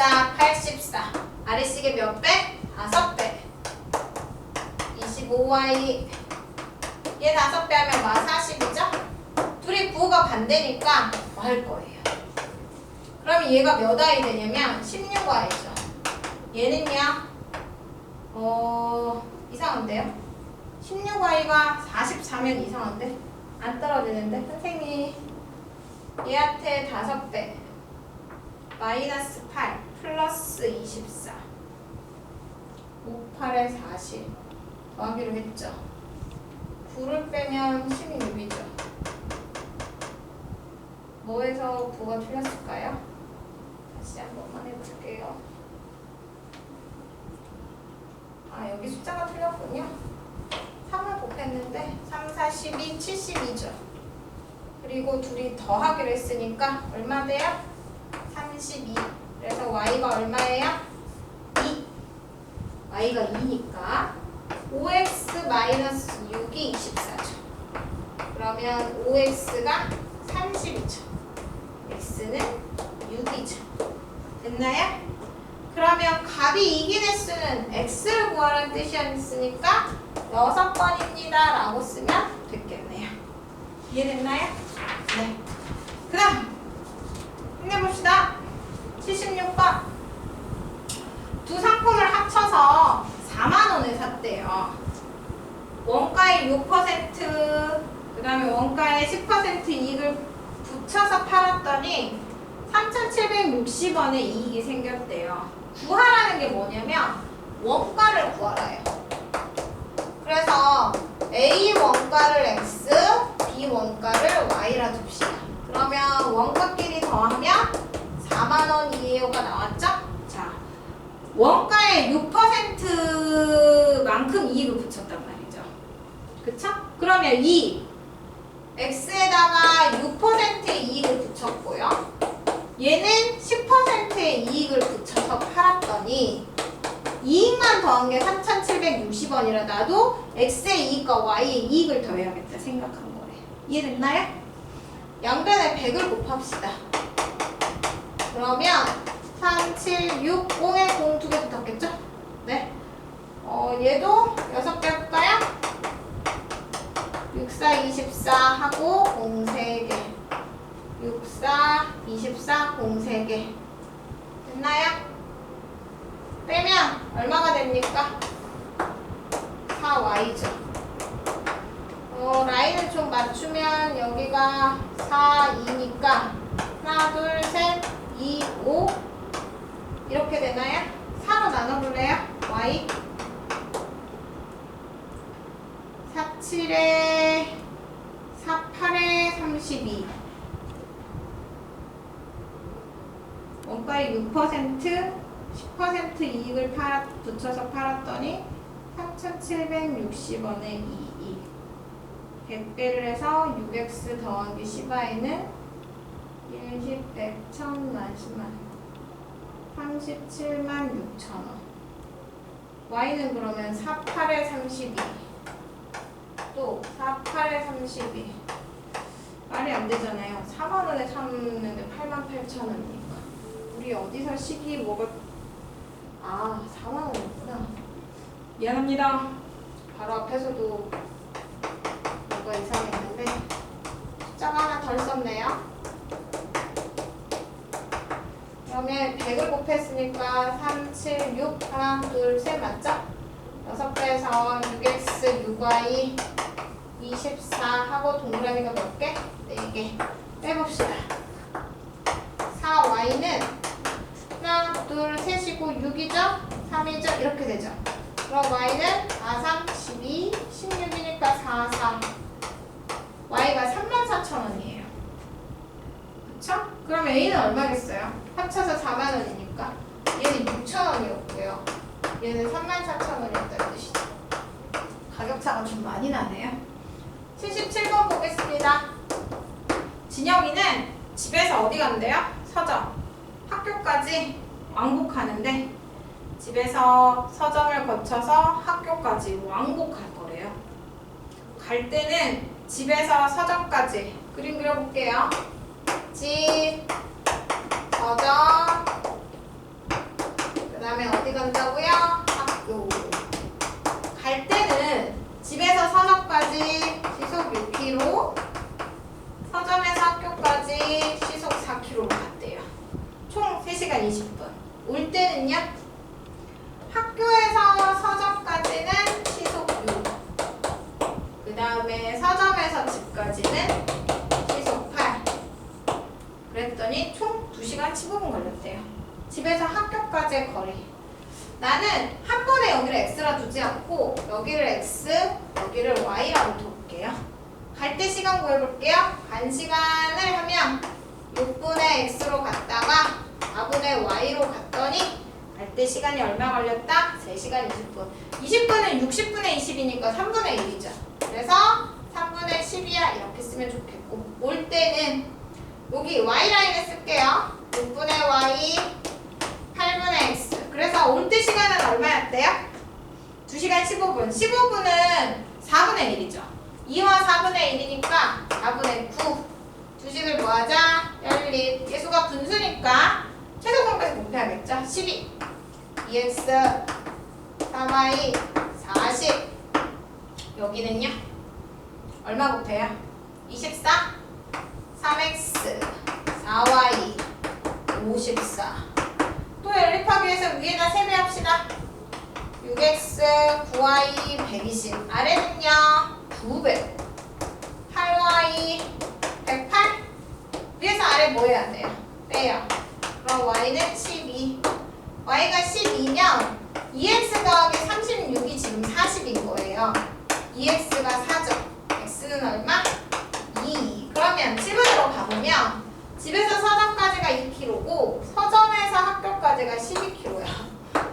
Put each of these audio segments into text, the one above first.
24, 84. 아래식의 몇 배? 5배. 25y. 얘 5배 하면 마 40이죠? 둘이 부호가 반대니까 뭐할 거예요. 그럼 얘가 몇 y 되냐면 16y죠. 얘는요? 어... 이상한데요? 16y가 44면 이상한데? 안 떨어지는데? 선생님 얘한테 5배 마이너스 8 플러스 24 5, 8에 40 더하기로 했죠? 9를 빼면 16이죠? 뭐에서 9가 틀렸을까요? 다시 한 번만 해볼게요. 아 여기 숫자가 틀렸군요. 3을 곱했는데 3, 4, 12, 72죠. 그리고 둘이 더하기로 했으니까 얼마 돼요? 32 그래서 y가 얼마예요? 2 y가 2니까 5x 마이너스 6이 24죠 그러면 5x가 30이죠 x는 6이죠 됐나요? 그러면 값이 이긴 횟수는 x를 구하라는 뜻이었으니까 6번입니다 라고 쓰면 됐겠네요 이해됐나요? 네. 그 다음 힘내봅시다 76번. 두 상품을 합쳐서 4만원에 샀대요. 원가의 6%그 다음에 원가의 10% 이익을 붙여서 팔았더니 3,760원의 이익이 생겼대요. 구하라는 게 뭐냐면 원가를 구하라요. 그래서 A 원가를 X, B 원가를 Y라 둡시다. 그러면 원가끼리 더하면 4만 원이에요가 나왔죠? 자, 원가의 6%만큼 이익을 붙였단 말이죠. 그쵸? 그러면 이 X에다가 6%의 이익을 붙였고요. 얘는 10%의 이익을 붙여서 팔았더니 이익만 더한 게 3,760원이라 나도 X의 이익과 Y의 이익을 더해야겠다 생각한 거래. 이해됐나요? 양변에 100을 곱합시다. 그러면 3, 7, 6, 0에 0 두 개 붙었겠죠? 네. 어, 얘도 6개 할까요? 6, 4, 24 하고 0, 3개. 6, 4, 24, 0, 3개. 됐나요? 빼면 얼마가 됩니까? 4y죠. 어, 라인을 좀 맞추면 여기가 4, 2니까 하나, 둘, 셋, 2, 5 이렇게 되나요? 4로 나눠볼래요? y 4, 7에 4, 8에 32 원가의 6% 10% 이익을 팔아, 붙여서 팔았더니 3,760원의 이익 100배를 해서 6x 더하기 10y는 1, 10, 100, 1000만, 10만 37만 6천원 y는 그러면 4, 8에 32 또 4, 8에 32 말이 안 되잖아요 4만 원에 샀는데 8만 8천 원이니까 우리 어디서 시기 뭐가 아, 4만 원이었구나. 미안합니다. 바로 앞에서도 뭐가 이상했는데 숫자가 하나 덜 썼네요. 그러면 100을 곱했으니까 3, 7, 6 하나, 둘, 셋 맞죠? 6배에서 6x, 6y 24 하고 동그라미가 몇 개? 4개. 빼봅시다. 4y는 하나, 둘, 셋이고 6이죠? 3이죠? 이렇게 되죠. 그럼 y는 4, 3, 12, 16이니까 4, 4. y가 34,000원이에요. 그쵸? 그럼 a는 얼마겠어요? 합쳐서 4만 원이니까 얘는 6,000원이었고요. 얘는 34,000원이었다는 뜻이죠. 가격차가 좀 많이 나네요. 77번 보겠습니다. 진영이는 집에서 어디 간대요? 서점. 학교까지 왕복하는데 집에서 서점을 거쳐서 학교까지 왕복할 거래요. 갈 때는 집에서 서점까지 그림 그려볼게요. 집, 서점, 다음에 어디 간다고요? 학교. 갈 때는 집에서 서점까지 시속 6km, 서점에서 학교까지 시속 4km로 갔대요. 총 3시간 20분. 올 때는요? 학교에서 서점까지는 시속 6. 그 다음에 서점에서 집까지는 시속 8. 그랬더니 총 2시간 15분 걸렸대요. 집에서 학교까지의 거리. 나는 한 번에 여기를 x라 두지 않고 여기를 x, 여기를 y라고 둬볼게요. 갈 때 시간 구해볼게요. 간 시간을 하면 6분의 x로 갔다가 4분의 y로 갔더니 갈 때 시간이 얼마 걸렸다? 3시간 20분. 20분은 60분의 20이니까 3분의 1이죠. 그래서 3분의 10이야 이렇게 쓰면 좋겠고 올 때는 여기 y라인을 쓸게요. 6분의 y, 8분의 x. 그래서 올 때 시간은 얼마였대요? 2시간 15분. 15분은 4분의 1이죠. 2와 4분의 1이니까 4분의 9. 두식을 뭐하자? 연립. 예수가 분수니까 최소공까지 곱해야겠죠? 12. 2x, 3y, 40. 여기는요? 얼마 곱해요? 24, 3x, 4y, 54. 또 연립하기 위해서 위에다 세배합시다. 6x, 9y, 120. 아래는요? 2배. 8y, 108. 위에서 아래 뭐 해야 돼요? 빼요. 그럼 y는 12. Y가 12면 2x 더하기 36이 지금 40인 거예요. 2x가 4죠. x는 얼마? 2. 그러면 집으로 가보면 집에서 서점까지가 2km고 서점에서 학교까지가 12km야.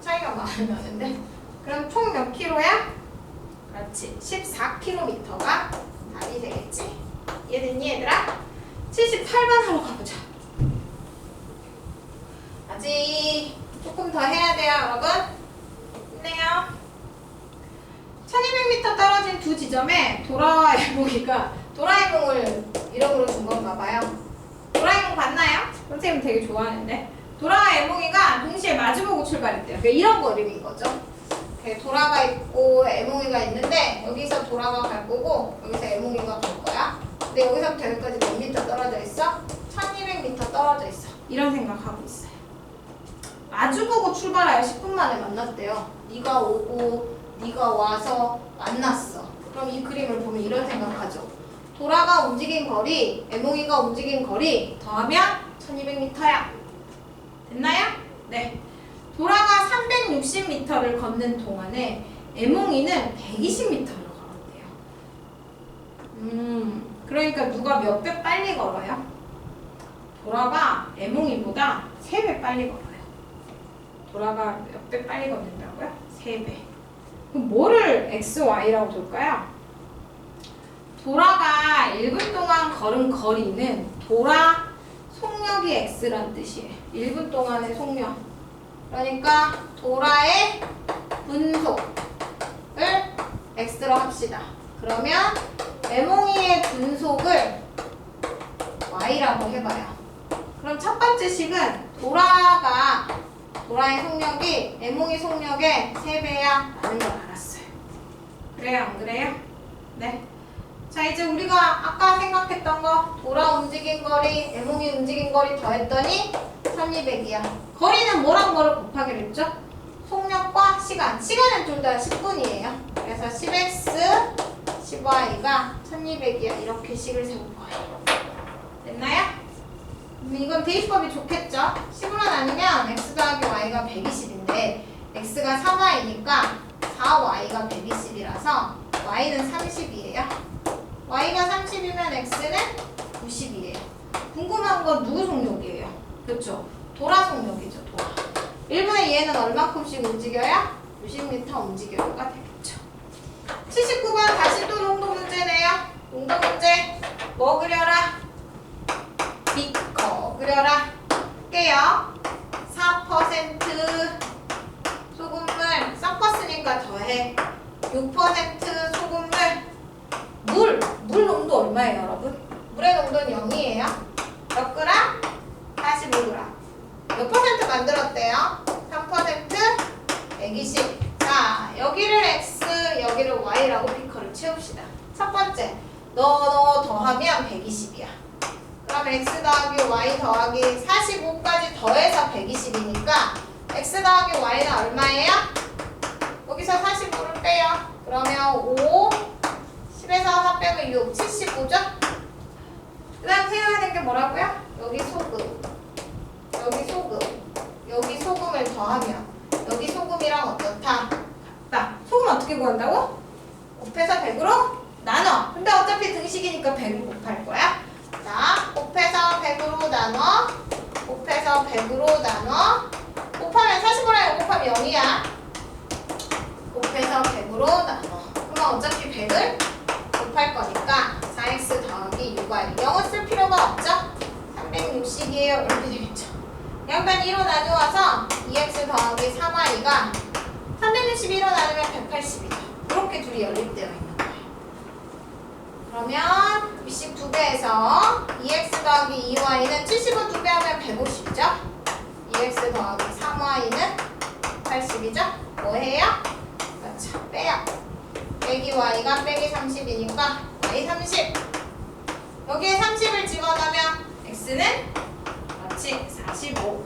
차이가 많이 나는데. 그럼 총몇 킬로야? 그렇지. 14km가 답이 되겠지. 이해됐니 얘들아? 78번으로 가보자. 아직 조금 더 해야 돼요 여러분. 힘내요. 1200m 떨어진 두 지점에 도라에몽이가 도라에몽을 이름으로 준 건가 봐요. 도라에몽 봤나요? 선생님 되게 좋아하는데. 도라에몽이가 동시에 마주보고 출발했대요. 그러니까 이런 그림인 거죠. 도라가 있고 에몽이가 있는데 여기서 도라가 갈 거고 여기서 에몽이가 갈 거야. 근데 여기서부터 여기까지 몇 미터 떨어져 있어? 1200m 떨어져 있어. 이런 생각하고 있어요. 마주보고 출발하여 10분 만에 만났대요. 네가 오고 네가 와서 만났어. 그럼 이 그림을 보면 이런 생각하죠. 도라가 움직인 거리, 에몽이가 움직인 거리 더하면 1200m야. 됐나요? 네. 도라가 360m를 걷는 동안에 에몽이는 120m를 걸었대요. 음, 그러니까 누가 몇 배 빨리 걸어요? 도라가 에몽이보다 3배 빨리 걸어요. 도라가 몇 배 빨리 걷는다고요? 3배. 그럼 뭐를 x, y라고 둘까요? 도라가 1분 동안 걸은 거리는 도라 속력이 x란 뜻이에요. 1분 동안의 속력. 그러니까 도라의 분속을 x로 합시다. 그러면 에몽이의 분속을 y라고 해봐요. 그럼 첫 번째 식은 도라가 도라의 속력이 에몽이 속력의 3배야 라는 걸 알았어요. 그래요? 안 그래요? 네. 자 이제 우리가 아까 생각했던 거 도라 움직인 거리, 에몽이 움직인 거리 더했더니 1200이야. 거리는 뭐랑 뭐를 곱하기로 했죠? 속력과 시간. 시간은 둘 다 10분이에요. 그래서 10x, 10y가 1200이야. 이렇게 식을 세운 거예요. 음, 이건 대입법이 좋겠죠? 10으로 나누면 x 더하기 y가 120인데 x가 3y니까 4y가 120이라서 y는 30이에요. y가 30이면 x는 90이에요. 궁금한 건 누구 속력이에요? 그렇죠? 도라 속력이죠, 도라. 1분의 2에는 얼마큼씩 움직여야? 90m 움직여요가 되겠죠. 79번 다시 또 농도 문제네요. 농도 문제 뭐 그려라? 비 끓여라. 깨요. 4% 소금물 섞었으니까 더해. 6% 소금물 물! 물 농도 얼마예요 여러분? 물의 농도는 0이에요. 몇 그램? 45g. 몇 퍼센트 만들었대요? 3% 120. 자, 여기를 x, 여기를 y라고 피커를 채웁시다. 첫 번째, 너, 너 더하면 120이야. 그럼 x 더하기 y 더하기 45까지 더해서 120이니까 x 더하기 y는 얼마예요? 여기서 45를 빼요. 그러면 5, 10에서 4 빼면 6, 75죠? 그 다음 되는 게 뭐라고요? 여기 소금, 여기 소금, 여기 소금을 더하면 여기 소금이랑 어떻다? 같다. 소금 어떻게 구한다고? 곱해서 100으로 나눠. 근데 어차피 등식이니까 100을 곱할 거야. 자, 곱해서 100으로 나눠. 곱해서 100으로 나눠. 곱하면 45랑 0 곱하면 0이야. 곱해서 100으로 나눠. 그럼 어차피 100을 곱할 거니까 4x 더하기 6y 0은 쓸 필요가 없죠? 360이에요. 이렇게 되겠죠. 양변 2로 나누어서 2x 더하기 3y가 361로 나누면 180이죠. 이렇게 둘이 연립되어 거예요. 그러면 위식 두 배에서 2x 더하기 2y는 70을 두배 하면 150이죠. 2x 더하기 3y는 80이죠. 뭐해요? 그렇죠. 빼요. 빼기 y가 빼기 30이니까 y 30. 여기에 30을 집어넣으면 x는 그렇지 45.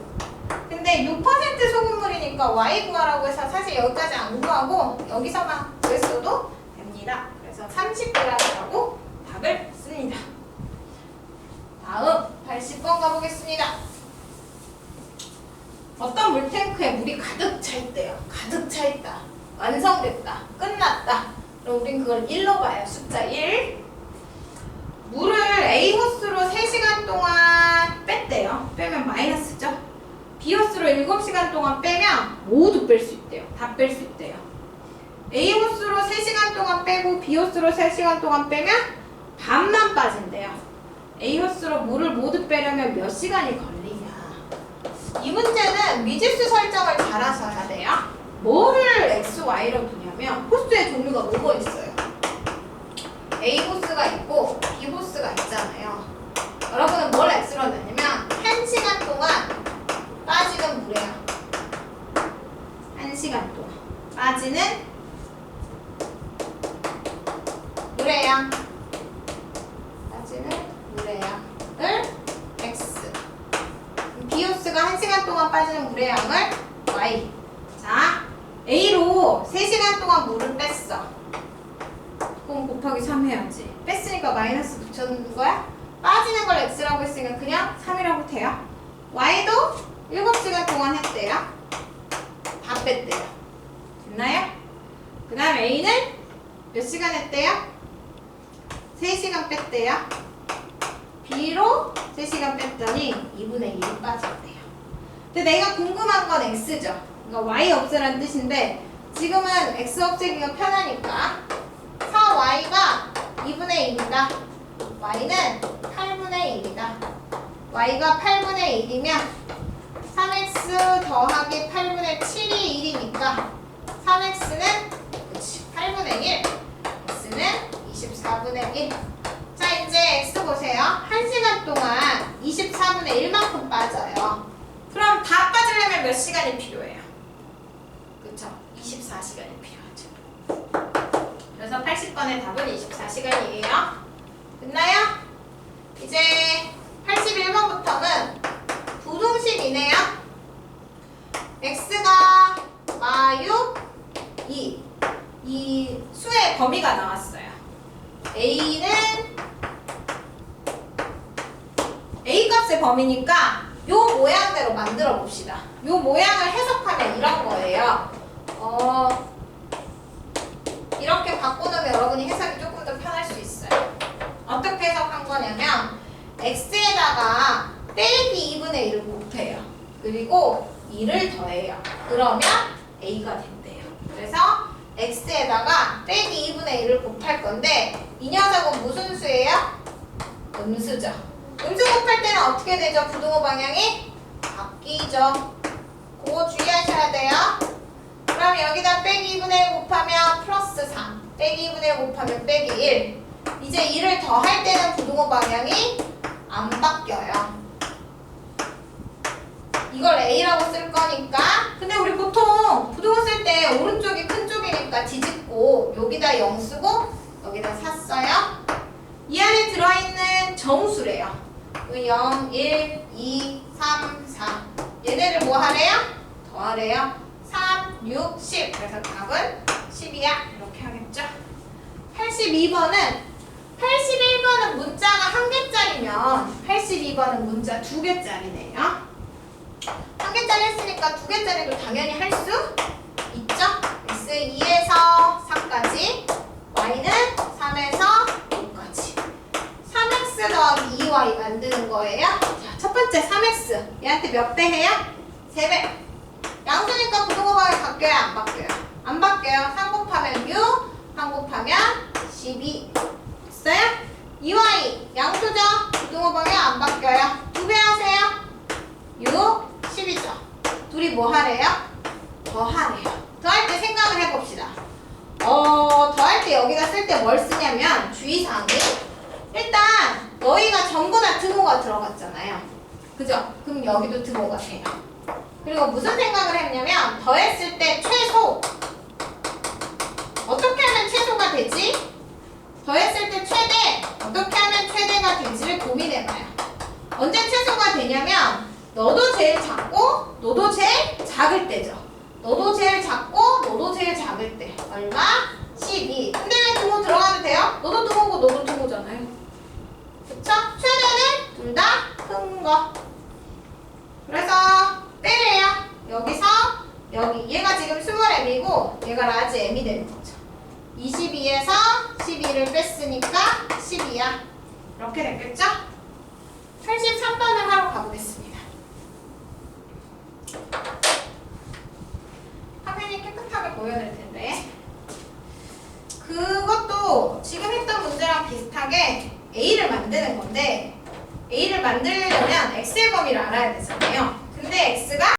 근데 6% 소금물이니까 y 구하라고 해서 사실 여기까지 안 구하고 여기서만 구했어도 됩니다. 그래서 30g이라고 답을 씁니다. 다음 80번 가보겠습니다. 어떤 물탱크에 물이 가득 차 있대요. 가득 차 있다. 완성됐다. 끝났다. 그럼 우린 그걸 1로 봐요. 숫자 1. 물을 A 호스로 3시간 동안 뺐대요. 빼면 마이너스죠. B 호스로 7시간 동안 빼면 모두 뺄 수 있대요. 다 뺄 수 있대요. A 호스로 3시간 동안 빼고 B 호스로 3시간 동안 빼면 반만 빠진대요. A 호스로 물을 모두 빼려면 몇 시간이 걸리냐. 이 문제는 미지수 설정을 잘 하셔야 돼요. 뭐를 X, Y로 두냐면 호스의 종류가 뭐가 있어요? A 호스가 있고 B 호스가 있잖아요. 여러분은 뭘 X로 넣냐면 1시간 동안 빠지는 물이에요. 1시간 동안 빠지는 물의 양 빠지는 물의 양을 X 비호스가 1시간 동안 빠지는 물의 양을 Y 자 A로 3시간 동안 물을 뺐어 그럼 곱하기 3 해야지 뺐으니까 마이너스 붙여놓는 거야? 빠지는 걸 X라고 했으니까 그냥 3이라고 돼요 Y도 7시간 동안 했대요 다 뺐대요 됐나요? 그 다음 A는 몇 시간 했대요? 3시간 뺐대요. B로 3시간 뺐더니 2분의 1이 빠졌대요. 근데 내가 궁금한 건 X죠. 그러니까 Y 없애라는 뜻인데 지금은 X 없애기가 편하니까 4Y가 2분의 1이다. Y는 8분의 1이다. Y가 8분의 1이면 3X 더하기 8분의 7이 1이니까 3X는 그치 8분의 1 X는 24분의 1. 자, 이제 X 보세요. 1시간 동안 24분의 1만큼 빠져요. 그럼 다 빠지려면 몇 시간이 필요해요? 그쵸? 24시간이 필요하죠. 그래서 80번의 답은 24시간이에요. 됐나요? 이제 81번부터는 부동식이네요. X가 마육 2. 이 수의 범위가 나왔어요. A는 A 값의 범위니까 요 모양대로 만들어 봅시다. 요 모양을 해석하면 이런 거예요. 어, 이렇게 바꿔놓으면 여러분이 해석이 조금 더 편할 수 있어요. 어떻게 해석한 거냐면 x에다가 빼기 2분의 1을 곱해요. 그리고 2를 더해요. 그러면 a가 된대요. X에다가 빼기 2분의 1을 곱할 건데 이 녀석은 무슨 수예요? 음수죠. 음수 곱할 때는 어떻게 되죠? 부동호 방향이 바뀌죠. 그거 주의하셔야 돼요. 그럼 여기다 빼기 2분의 1 곱하면 플러스 3 빼기 2분의 1 곱하면 빼기 1 이제 1을 더할 때는 부동호 방향이 안 바뀌어요. 이걸 A라고 쓸 거니까 근데 우리 보통 부동호 쓸 때 오른쪽이 큰 쪽이니까 뒤집고 여기다 0 쓰고 여기다 4 써요 이 안에 들어있는 정수래요. 0, 1, 2, 3, 4. 얘네를 뭐 하래요? 더하래요. 3, 6, 10. 그래서 답은 10이야. 이렇게 하겠죠? 82번은 81번은 문자가 한 개짜리면 82번은 문자 두 개짜리네요. 한 개짜리 했으니까 두 개짜리도 당연히 할 수 있죠? S2에서 3까지 Y는 3에서 5까지 3X 더하기 2Y 만드는 거예요. 자, 첫 번째 3X 얘한테 몇 배 해요? 3배 양수니까 부동호방이 바뀌어요? 안 바뀌어요? 안 바뀌어요. 3 곱하면 6, 3 곱하면 12 됐어요? 2Y 양수죠? 부동호방이 안 바뀌어요. 두 배 하세요. 6, 10이죠. 둘이 뭐 하래요? 더 하래요. 더할 때 생각을 해봅시다. 어, 더할 때 여기다 쓸 때 뭘 쓰냐면 주의사항이 일단 너희가 전부 다 등호가 들어갔잖아요. 그죠? 그럼 여기도 등호가 돼요. 그리고 무슨 생각을 했냐면 더했을 때 최소 어떻게 하면 최소가 되지? 더했을 때 최대 어떻게 하면 최대가 되지를 고민해봐요. 언제 최소가 되냐면 너도 제일 작고 너도 제일 작을 때죠. 너도 제일 작고 너도 제일 작을 때 얼마? 12. 근데 왜 등호 들어가도 돼요? 너도 등호고 너도 등호잖아요. 그쵸? 최대는 둘 다 큰 거. 그래서 빼래요. 여기서 여기 얘가 지금 스몰 m이고 얘가 라지 m이 되는 거죠. 22에서 12를 뺐으니까 10이야. 이렇게 됐겠죠? 83번을 하러 가보겠습니다. 화면이 깨끗하게 보여야 될 텐데. 그것도 지금 했던 문제랑 비슷하게 A를 만드는 건데 A를 만들려면 X의 범위를 알아야 되잖아요. 근데 X가